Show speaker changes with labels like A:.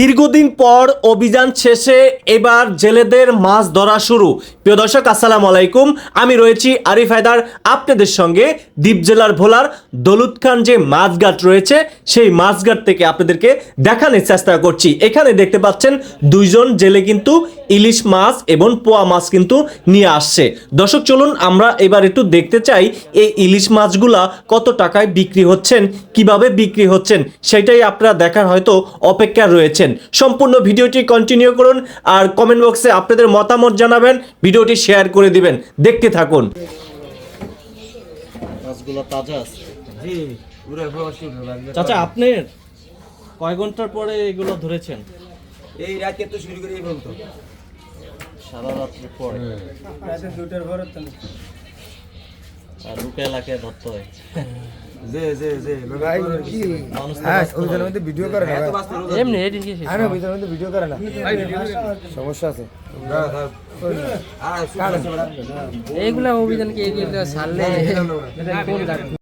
A: দীর্ঘদিন পর অভিযান শেষে এবার জেলেদের মাছ ধরা শুরু। প্রিয় দর্শক, আসসালামু আলাইকুম। আমি রয়েছি আরিফ হায়দার। আপনাদের সঙ্গে দ্বীপ জেলার ভোলার দলুদ খান যে মাছঘাট রয়েছে, সেই মাছঘাট থেকে আপনাদেরকে দেখানোর চেষ্টা করছি। এখানে দেখতে পাচ্ছেন দুইজন জেলে কিন্তু ইলিশ মাছ এবং পোয়া মাছ কিন্তু নিয়ে আসছে। দর্শক চলুন আমরা এবার একটু দেখতে চাই এই ইলিশ মাছগুলা কত টাকায় বিক্রি হচ্ছেন কীভাবে বিক্রি হচ্ছেন সেটাই আপনারা দেখার হয়তো অপেক্ষা রয়েছেন। সম্পূর্ণ ভিডিওটি কন্টিনিউ করুন আর কমেন্ট বক্সে আপনাদের মতামত জানাবেন ভিডিওটি শেয়ার করে দিবেন। দেখতে থাকুন। মাছগুলো তাজা আছে।
B: জি। পুরো প্রবাসী বিভাগ।
A: চাচা আপনি কয় ঘণ্টার পরে এগুলো ধরেছেন?
B: এই রাতে তো শুরু করে এই বলতো
A: সারা রাত্রি
B: রাতে দুটার পরে তো
A: আর রুকে এলাকায় ধরতে হয়।
B: যে যে যে
C: ভাই কি? হ্যাঁ
A: বাঁচতে
C: ওইটার মধ্যে ভিডিও করে না
B: এত
C: ভাই।
B: বাস্তব
D: এমনি এডিট কি?
C: আরে ওইটার মধ্যে ভিডিও করে না। সমস্যা আছে।
D: এইগুলা অভিযান কি এগুলো ছাড়লে কোন